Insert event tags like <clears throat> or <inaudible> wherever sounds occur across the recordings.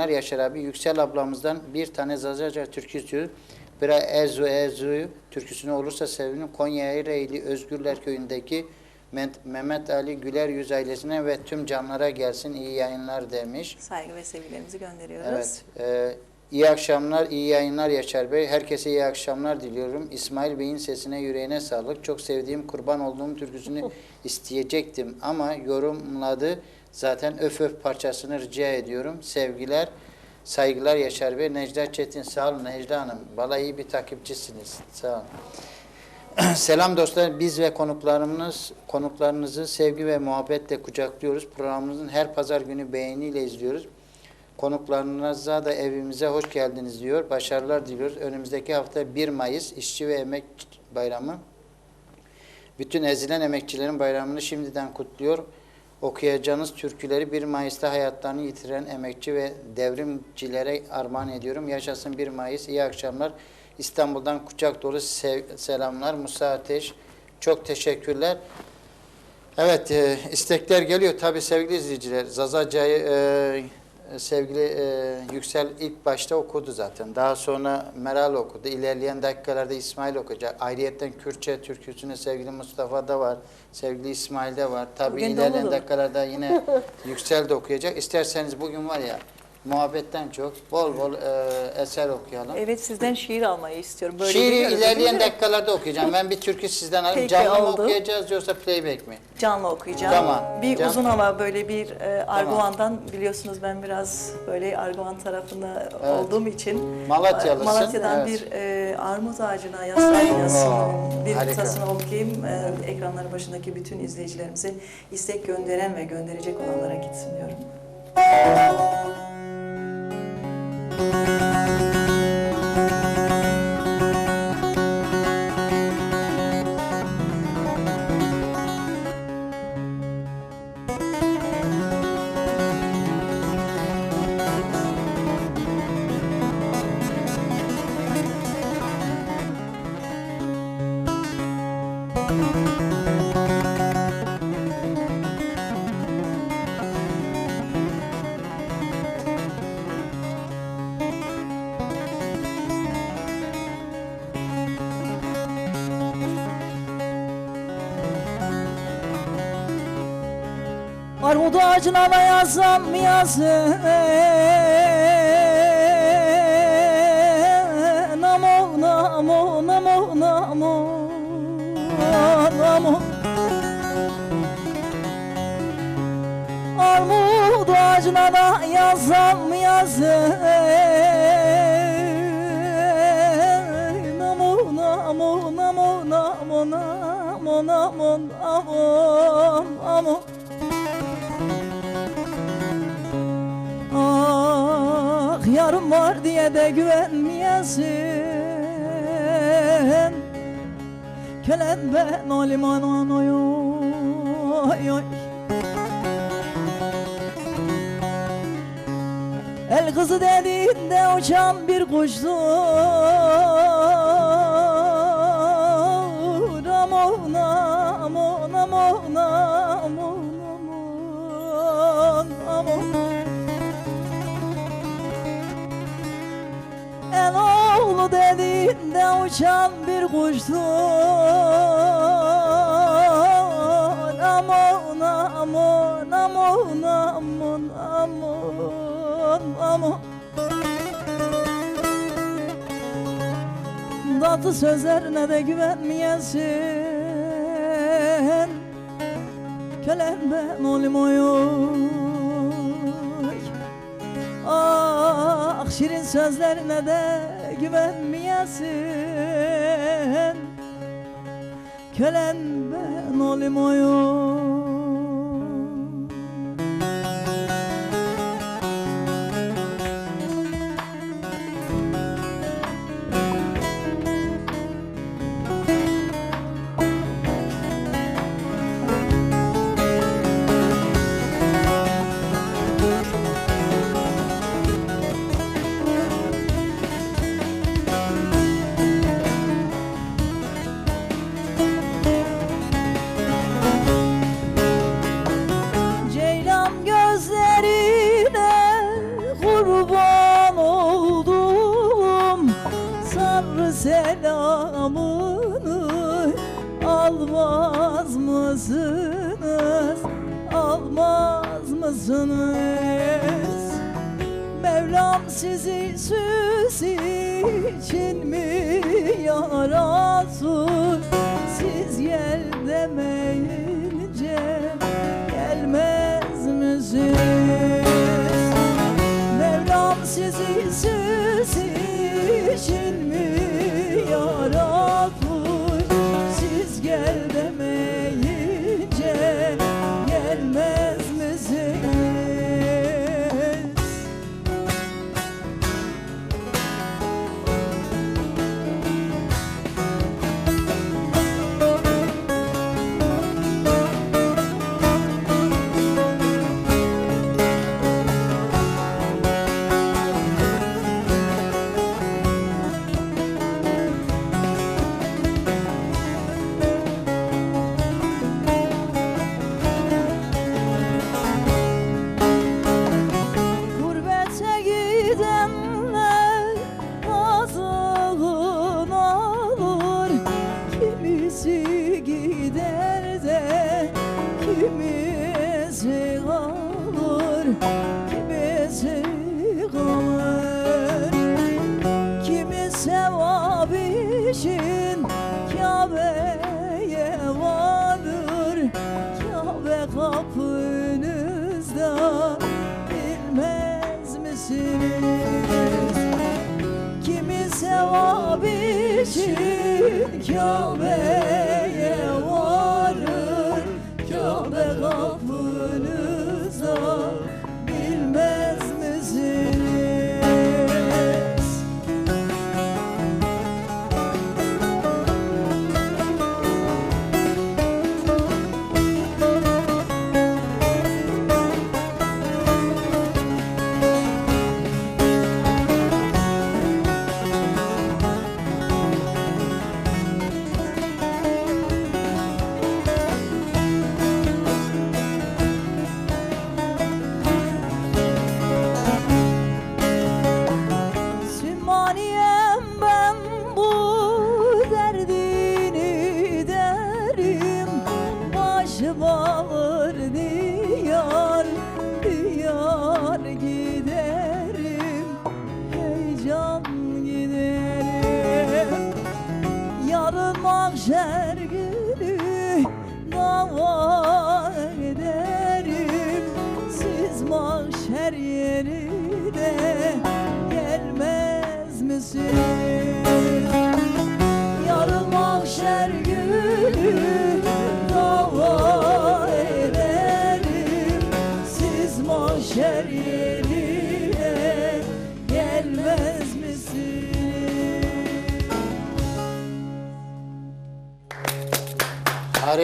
yayınlar Yaşar abi. Yüksel ablamızdan bir tane Zazaca türkü istiyoruz. Bira Ezu Ezu türküsünü olursa sevinirim. Konya Ereğli Özgürler Köyü'ndeki Met- Mehmet Ali Güler Yüz ailesine ve tüm canlara gelsin iyi yayınlar demiş. Saygı ve sevgilerimizi gönderiyoruz. Evet. E, iyi akşamlar, iyi yayınlar Yaşar Bey. Herkese iyi akşamlar diliyorum. İsmail Bey'in sesine, yüreğine sağlık. Çok sevdiğim, kurban olduğum türküsünü isteyecektim ama yorumladı. Zaten öf öf parçasını rica ediyorum. Sevgiler, saygılar Yaşar Bey. Necla Çetin sağ olun Necla Hanım. Valla iyi bir takipçisiniz. Sağ olun. <clears throat> Selam dostlar. Biz ve konuklarımız konuklarınızı sevgi ve muhabbetle kucaklıyoruz. Programımızın her pazar günü beğeniyle izliyoruz. Konuklarınıza da evimize hoş geldiniz diyor. Başarılar diliyoruz. Önümüzdeki hafta 1 Mayıs İşçi ve Emek Bayramı. Bütün ezilen emekçilerin bayramını şimdiden kutluyor. Okuyacağınız türküleri 1 Mayıs'ta hayatlarını yitiren emekçi ve devrimcilere armağan ediyorum. Yaşasın 1 Mayıs. İyi akşamlar. İstanbul'dan kucak dolu selamlar. Musa Ateş. Çok teşekkürler. Evet, e, istekler geliyor. Tabii sevgili izleyiciler, Zazaca'yı e, sevgili e, Yüksel ilk başta okudu zaten. Daha sonra Meral okudu. İlerleyen dakikalarda İsmail okuyacak. Ayrıyetten Kürtçe türküsünü sevgili Mustafa da var. Sevgili İsmail de var. Tabii Bugün ilerleyen dakikalarda yine <laughs> Yüksel de okuyacak. İsterseniz bugün var ya muhabbetten çok bol bol e, eser okuyalım. Evet sizden şiir almayı istiyorum. Böyle Şiiri ilerleyen dakikalarda okuyacağım. Ben bir türkü sizden alayım. Peki, Canlı mı oldu. okuyacağız yoksa playback mi? Canlı okuyacağım. Tamam, Bir can- uzun ama böyle bir e, Arguvan'dan biliyorsunuz ben biraz böyle Arguvan tarafında olduğum için Malatyalısın, Malatya'dan evet. bir e, armut ağacına yaslanıyorsun. Oo, bir harika. kıtasını okuyayım. E, ekranları başındaki bütün izleyicilerimize istek gönderen ve gönderecek olanlara gitsin diyorum. Armut ağacına da yazsam yazsın. Namo namo namo namo. Namo. Armut ağacına da yazsam yazsın. Namo namo namo namo namo namo namo diye de güvenmeyesin Kölen ben o liman oy oy oy El kızı dediğinde uçan bir kuştur oğlu dediğinde uçan bir kuştur Aman aman aman aman aman aman Tatlı sözlerine de güvenmeyesin. Kölen ben olayım oy oy Ah şirin sözlerine de güvenmeyesin Kölen ben olayım oy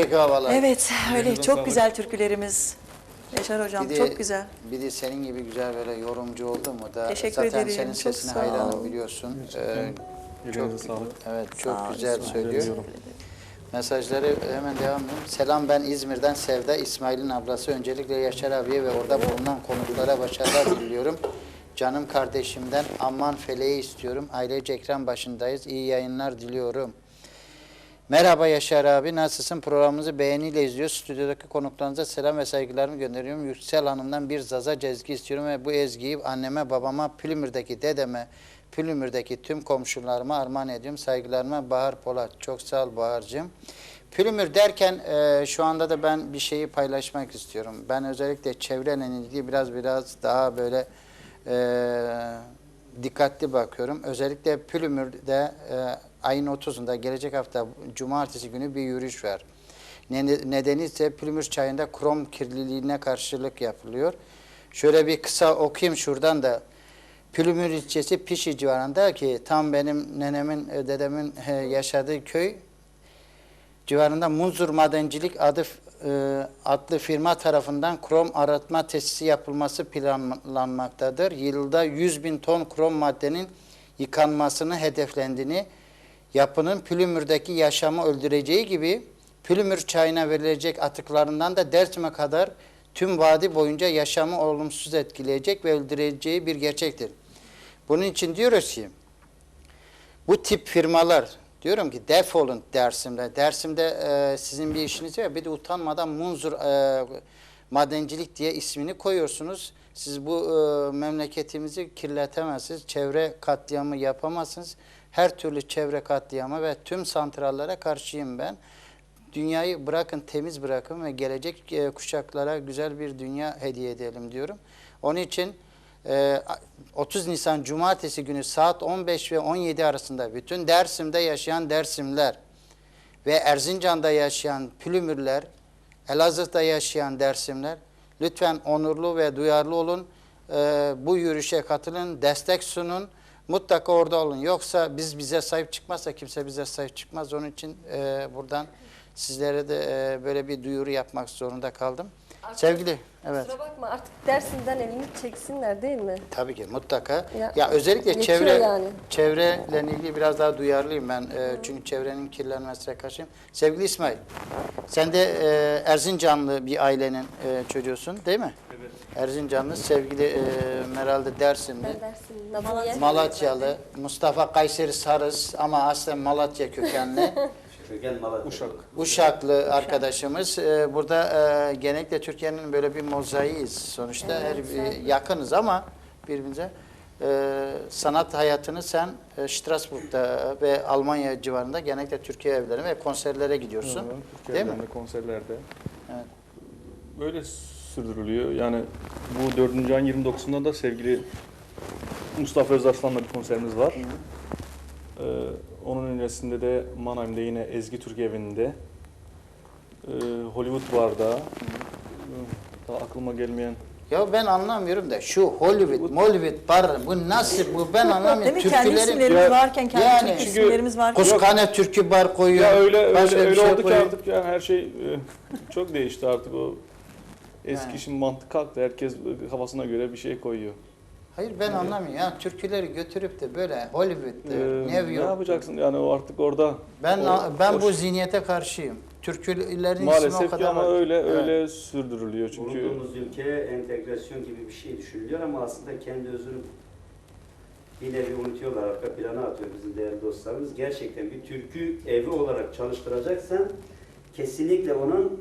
Harika havalar. Evet, öyle Elinize çok sağlık. güzel türkülerimiz. Yaşar Hocam de- çok güzel. Bir de senin gibi güzel böyle yorumcu oldu mu da Teşekkür zaten ederim, senin çok sesine sağ hayranım biliyorsun. Ee, Yüreğinize sağlık. evet Sağ çok ol, güzel İsmail. söylüyor. Mesajları hemen devam edelim. Selam ben İzmir'den Sevda İsmail'in ablası. Öncelikle Yaşar abiye ve orada bulunan konuklara başarılar diliyorum. Canım kardeşimden aman feleği istiyorum. Ailece ekran başındayız. İyi yayınlar diliyorum. Merhaba Yaşar abi, nasılsın? Programımızı beğeniyle izliyoruz. Stüdyodaki konuklarınıza selam ve saygılarımı gönderiyorum. Yüksel Hanım'dan bir zaza ezgi istiyorum ve bu ezgiyi anneme, babama, Pülümür'deki dedeme, Pülümür'deki tüm komşularıma armağan ediyorum. Saygılarıma Bahar Polat. Çok sağ ol Bahar'cığım. Pülümür derken e, şu anda da ben bir şeyi paylaşmak istiyorum. Ben özellikle çevreyle ilgili biraz biraz daha böyle e, dikkatli bakıyorum. Özellikle Pülümür'de e, ayın 30'unda gelecek hafta cumartesi günü bir yürüyüş var. Ne- Nedeni ise Pülümür çayında krom kirliliğine karşılık yapılıyor. Şöyle bir kısa okuyayım şuradan da. Pülümür ilçesi Pişi civarında ki tam benim nenemin, e, dedemin e, yaşadığı köy civarında Munzur Madencilik adı e, adlı firma tarafından krom arıtma tesisi yapılması planlanmaktadır. Yılda 100 bin ton krom maddenin yıkanmasını hedeflendiğini, yapının Pülümür'deki yaşamı öldüreceği gibi Pülümür çayına verilecek atıklarından da Dersim'e kadar tüm vadi boyunca yaşamı olumsuz etkileyecek ve öldüreceği bir gerçektir. Bunun için diyoruz ki bu tip firmalar diyorum ki defolun Dersim'de. Dersim'de e, sizin bir işiniz var bir de utanmadan Munzur e, madencilik diye ismini koyuyorsunuz. Siz bu e, memleketimizi kirletemezsiniz. Çevre katliamı yapamazsınız. Her türlü çevre katliamı ve tüm santrallere karşıyım ben. Dünyayı bırakın, temiz bırakın ve gelecek e, kuşaklara güzel bir dünya hediye edelim diyorum. Onun için e, 30 Nisan Cumartesi günü saat 15 ve 17 arasında bütün Dersim'de yaşayan Dersimler ve Erzincan'da yaşayan Pülümürler, Elazığ'da yaşayan Dersimler lütfen onurlu ve duyarlı olun. E, bu yürüyüşe katılın, destek sunun. Mutlaka orada olun. Yoksa biz bize sahip çıkmazsa kimse bize sahip çıkmaz. Onun için e, buradan sizlere de e, böyle bir duyuru yapmak zorunda kaldım. Sevgili, evet. Kusura bakma artık dersinden elini çeksinler değil mi? Tabii ki mutlaka. Ya, Ya, özellikle çevre yani. çevreyle ilgili biraz daha duyarlıyım ben. E, çünkü çevrenin kirlenmesine karşıyım. Sevgili İsmail, sen de e, Erzincanlı bir ailenin e, çocuğusun değil mi? Evet. Erzincanlı, sevgili e, Meral de Dersimli. Malatyalı, Mustafa Kayseri Sarız ama aslen Malatya kökenli. <laughs> Uşak. Uşaklı arkadaşımız. Ee, Burada e, genellikle Türkiye'nin böyle bir mozaiğiyiz sonuçta. Her bir- yakınız ama birbirimize. Ee, sanat hayatını sen e, Strasbourg'da ve Almanya civarında genellikle Türkiye evlerine ve konserlere gidiyorsun. Hı hı, Türkiye Değil mi? konserlerde. Evet. Böyle sürdürülüyor. Yani bu 4. ayın 29'unda da sevgili Mustafa Özarslan'la bir konserimiz var. Ee, onun öncesinde de Mannheim'de yine Ezgi Türk evinde. Ee, Hollywood Bar'da. Ee, Daha aklıma gelmeyen Ya ben anlamıyorum da şu Hollywood, Mollywood, bar bu nasıl bu ben anlamıyorum. Değil mi? Kendi Türkülerin isimlerimiz Ya- varken, kendi yani Türk çünkü isimlerimiz varken. Kuskane türkü bar koyuyor. Ya öyle başka öyle, bir öyle şey oldu ki koyuyor. artık ya her şey e, çok değişti artık o eski Yani. şimdi mantık kalktı. Herkes kafasına göre bir şey koyuyor. Hayır ben anlamıyorum. Ya türküleri götürüp de böyle Hollywood'da, Ee, New ne York. yapacaksın yani o artık orada Ben o- ben o- bu zihniyete karşıyım. Türkülerin ismi o maalesef kadar ama var. öyle Evet. öyle sürdürülüyor çünkü Bulunduğumuz ülkeye entegrasyon gibi bir şey düşünülüyor ama aslında kendi özünü bir nevi unutuyorlar, arka plana atıyor bizim değerli dostlarımız. Gerçekten bir türkü evi olarak çalıştıracaksan kesinlikle onun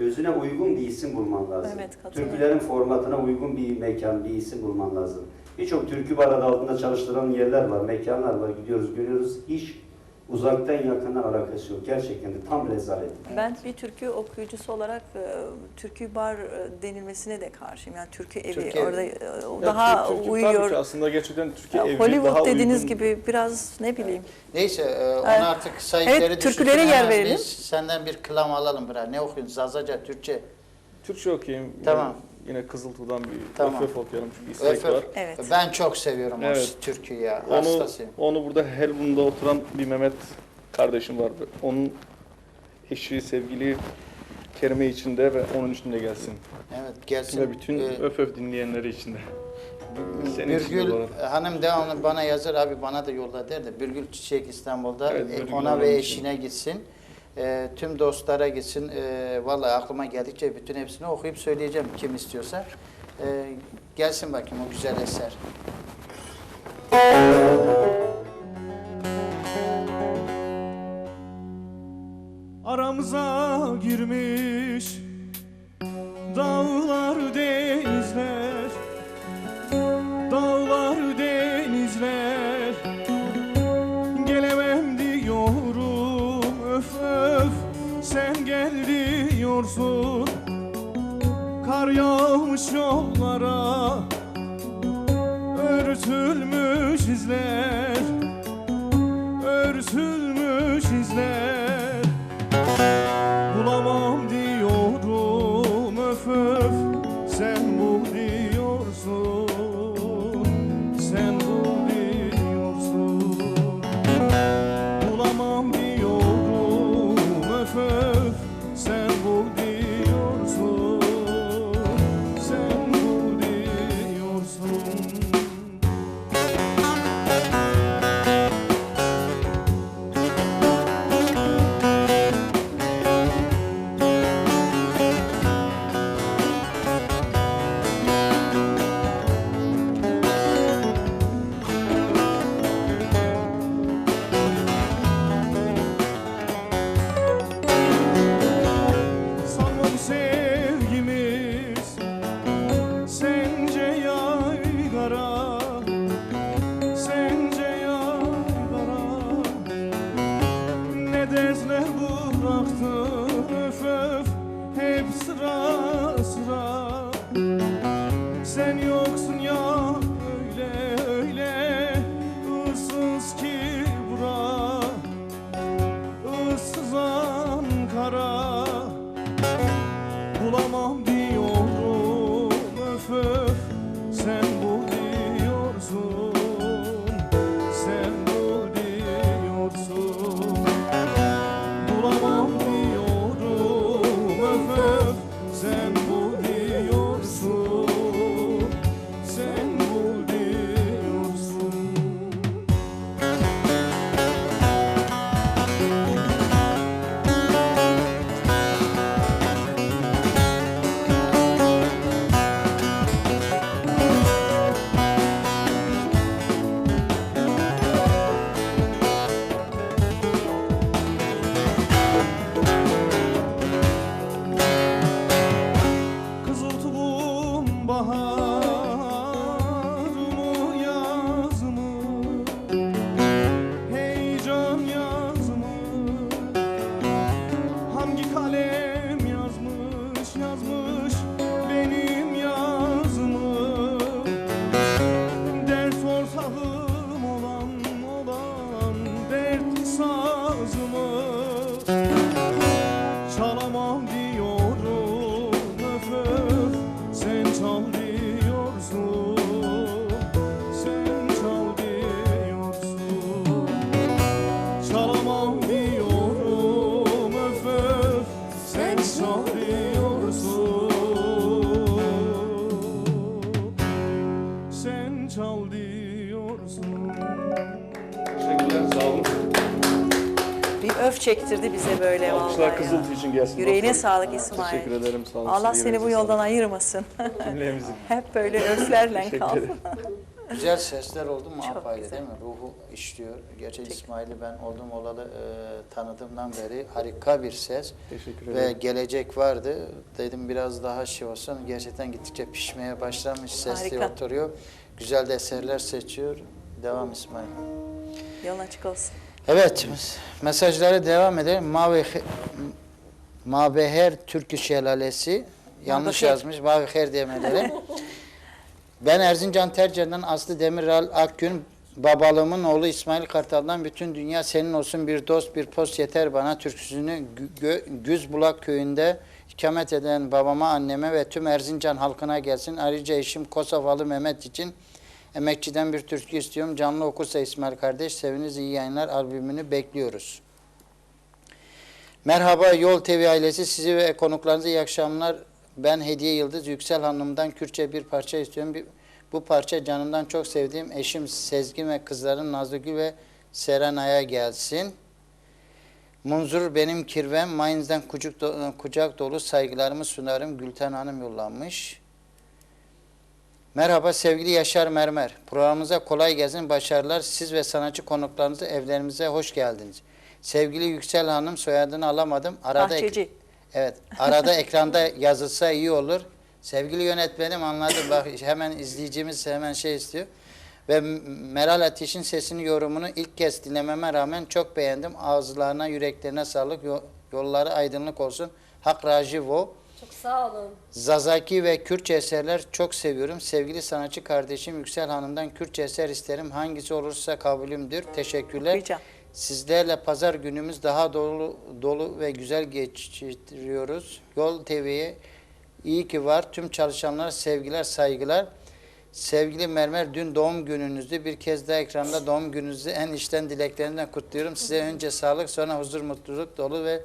özüne uygun bir isim bulman lazım. Evet, katılıyorum. Türkülerin formatına uygun bir mekan, bir isim bulman lazım. Birçok türkü bar adı altında çalıştıran yerler var, mekanlar var. Gidiyoruz, görüyoruz. Hiç uzaktan yakından alakası yok. Gerçekten de tam rezalet. Ben bir türkü okuyucusu olarak e, türkü bar e, denilmesine de karşıyım. Yani türkü evi Türkü evi. orada e, o daha Türk- Türk- tabii uyuyor. ki aslında gerçekten Türkiye Ya evi Hollywood daha dediğiniz uygun. gibi biraz ne bileyim. Neyse e, ona Evet. artık sahipleri Evet, düşünsün. türkülere yer Hemen verelim. Biz senden bir klam alalım biraz. Ne okuyorsun? Zazaca, Türkçe. Türkçe okuyayım. Tamam. Yine, Kızıltuğ'dan bir Tamam. öf öf okuyalım çünkü istek Öf öf. var. Evet. Ben çok seviyorum Evet. o türküyü ya. Onu, Hastasıyım. onu burada Helbun'da oturan bir Mehmet kardeşim var. Onun eşi sevgili Kerime içinde ve onun içinde gelsin. Evet gelsin. Ve bütün Ee, öf öf dinleyenleri içinde. Senin için de Bürgül hanım devamlı bana yazar abi bana da yolla der de Bürgül Çiçek İstanbul'da Evet, e, ona ve için. eşine gitsin. E, tüm dostlara gitsin. E, vallahi aklıma geldikçe bütün hepsini okuyup söyleyeceğim kim istiyorsa. E, gelsin bakayım o güzel eser. Aramıza girmiş çektirdi bize böyle vallahi. Alkışlar ya. Kızıltı için gelsin. Yüreğine Doktor. sağlık İsmail. Teşekkür ederim, sağ olun. Allah Sizin seni bu yoldan ayırmasın. <laughs> sağlık. Cümlemizin. Hep böyle öflerle Teşekkür kal. ederim. <laughs> Güzel sesler oldu mu apayrı değil mi? Ruhu işliyor. Gerçi İsmail'i ben oldum olalı e, tanıdığımdan beri harika bir ses Teşekkür ve ederim. gelecek vardı. Dedim biraz daha şey olsun. Gerçekten gittikçe pişmeye başlamış. Sesli Harika. oturuyor. Güzel de eserler seçiyor. Devam İsmail. Yolun açık olsun. Evet, mesajlara devam edelim. Mavi Mabeher Türkü Şelalesi yanlış yazmış. Mabeher demeleri. <laughs> ben Erzincan Tercih'den Aslı Demiral Akgün, babalığımın oğlu İsmail Kartal'dan bütün dünya senin olsun bir dost bir post yeter bana türküsünü Güzbulak köyünde ikamet eden babama, anneme ve tüm Erzincan halkına gelsin. Ayrıca eşim Kosovalı Mehmet için Emekçiden bir türkü istiyorum. Canlı okursa İsmail kardeş. Seviniz iyi yayınlar albümünü bekliyoruz. Merhaba Yol TV ailesi. Sizi ve konuklarınızı iyi akşamlar. Ben Hediye Yıldız Yüksel Hanım'dan Kürtçe bir parça istiyorum. Bu parça canımdan çok sevdiğim eşim Sezgin ve kızlarım Nazlıgül ve Serenay'a gelsin. Munzur benim kirvem. Mainz'den kucak, kucak dolu saygılarımı sunarım. Gülten Hanım yollamış. Merhaba sevgili Yaşar Mermer. Programımıza kolay gelsin, başarılar. Siz ve sanatçı konuklarınızı evlerimize hoş geldiniz. Sevgili Yüksel Hanım soyadını alamadım. Arada ek- Bahçeci. Evet, arada ekranda yazılsa iyi olur. Sevgili yönetmenim anladım. Bak hemen izleyicimiz hemen şey istiyor. Ve Meral Ateş'in sesini yorumunu ilk kez dinlememe rağmen çok beğendim. Ağızlarına, yüreklerine sağlık. Yo- Yolları aydınlık olsun. Hak Rajivo. Çok sağ olun. Zazaki ve Kürtçe eserler çok seviyorum. Sevgili sanatçı kardeşim Yüksel Hanım'dan Kürtçe eser isterim. Hangisi olursa kabulümdür. Teşekkürler. Rica. Sizlerle pazar günümüz daha dolu dolu ve güzel geçiriyoruz. Yol TV'ye iyi ki var. Tüm çalışanlara sevgiler, saygılar. Sevgili Mermer dün doğum gününüzdü. Bir kez daha ekranda doğum gününüzü en içten dileklerinden kutluyorum. Size önce sağlık, sonra huzur, mutluluk dolu ve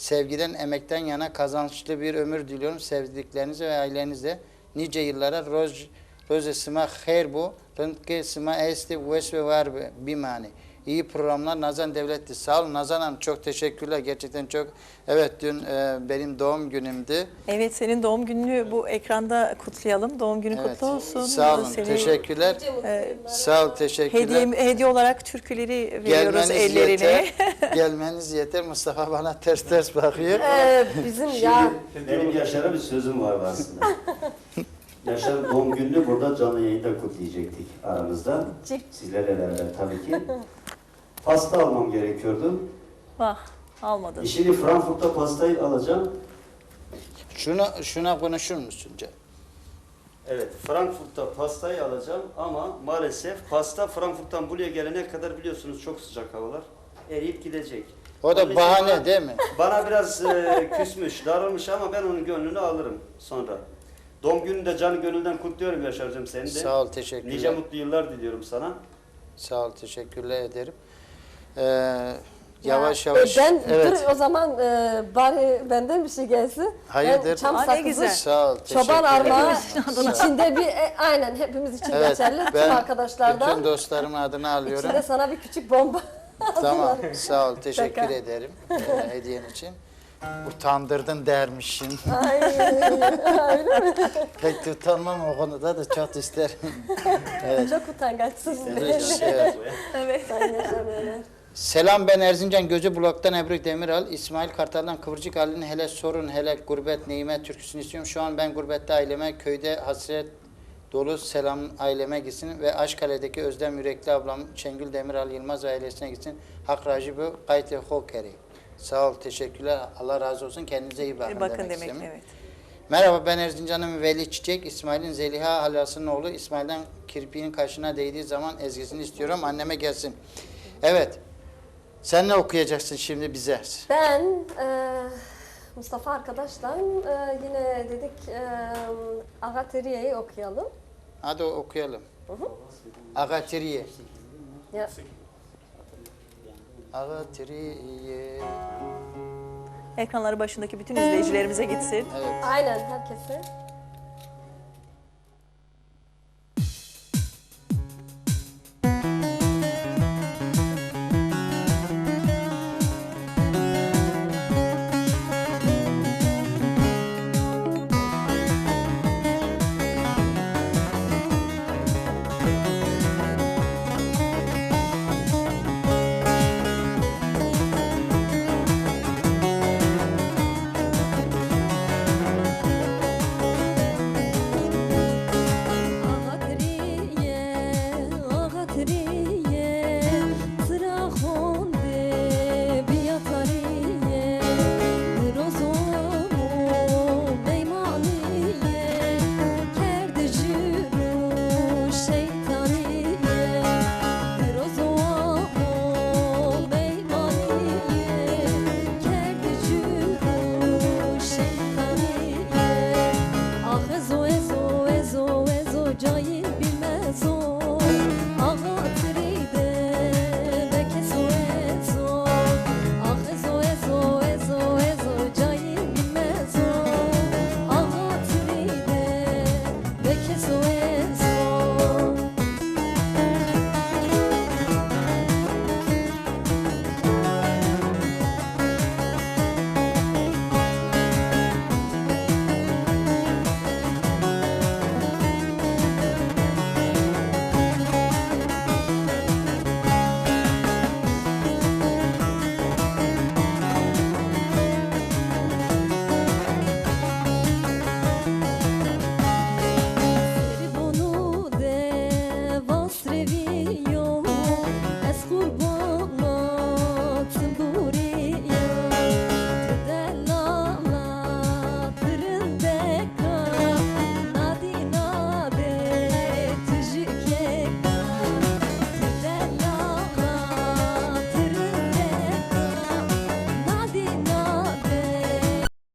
sevgiden, emekten yana kazançlı bir ömür diliyorum. Sevdiklerinize ve ailenize nice yıllara roz roze sima khair bu. Rıntke sima esti vesve var bimani. İyi programlar Nazan Devletli. Sağ olun Nazan Hanım. Çok teşekkürler. Gerçekten çok. Evet dün e, benim doğum günümdü. Evet senin doğum gününü bu ekranda kutlayalım. Doğum günün Evet. kutlu olsun. Sağ olun. Seni Teşekkürler. Ee. Sağ ol. Teşekkürler. Hediye, hediye olarak türküleri veriyoruz Gelmeniz ellerine. yeter. <laughs> Gelmeniz yeter. Mustafa bana ters ters bakıyor. Ee, bizim ya Benim Yaşar'a bir sözüm vardı aslında. <laughs> Yaşar'ın doğum gününü burada canlı yayında kutlayacaktık aramızda. Sizlerle beraber tabii ki. Pasta almam gerekiyordu. Vah almadın. E şimdi Frankfurt'ta pastayı alacağım. Şuna şuna konuşur musun Can? Evet, Frankfurt'ta pastayı alacağım ama maalesef pasta Frankfurt'tan buraya gelene kadar biliyorsunuz çok sıcak havalar. Eriyip gidecek. O Onun da için bahane bana- değil mi? Bana biraz e, küsmüş, darılmış ama ben onun gönlünü alırım sonra. Doğum gününü de canı gönülden kutluyorum Yaşar'cığım seni de. Sağ ol. Teşekkürler. Nice mutlu yıllar diliyorum sana. Sağ ol. Teşekkürler ederim. Ee, yavaş yavaş. e, ben evet. dur o zaman e, bari benden bir şey gelsin. Hayırdır? Ben çam Aa, ne sakızı, güzel. Sağ ol. çoban ol. içinde bir e, aynen hepimiz için Evet, geçerli. Tüm ben arkadaşlardan Bütün dostlarımın adını alıyorum. içinde sana bir küçük bomba. <laughs> Tamam, sağ ol. Teşekkür ederim e, hediyen için. Utandırdın dermişsin. Ay, öyle mi? Pek de utanmam o konuda da çok isterim. Çok utangaçsın. Evet. Evet. Yaşa böyle. Selam ben Erzincan Gözü Blok'tan Ebru Demiral. İsmail Kartal'dan Kıvırcık Ali'nin hele sorun hele gurbet neyime türküsünü istiyorum. Şu an ben gurbette aileme köyde hasret dolu selam aileme gitsin ve Aşkale'deki Özlem Yürekli ablam Şengül Demiral Yılmaz ailesine gitsin. Hak racibu kayte hokeri. Sağ ol, teşekkürler. Allah razı olsun. Kendinize iyi bakın, Bakın demek, demek evet. Merhaba ben Erzincan'ın Veli Çiçek. İsmail'in Zeliha halasının oğlu. İsmail'den kirpiğin kaşına değdiği zaman ezgisini istiyorum. Anneme gelsin. Evet. Sen ne okuyacaksın şimdi bize? Ben e, Mustafa arkadaşla e, yine dedik e, Agateriye'yi okuyalım. Hadi okuyalım. Agatiriye. Ya, Ekranları başındaki bütün izleyicilerimize gitsin. Evet. aynen herkese.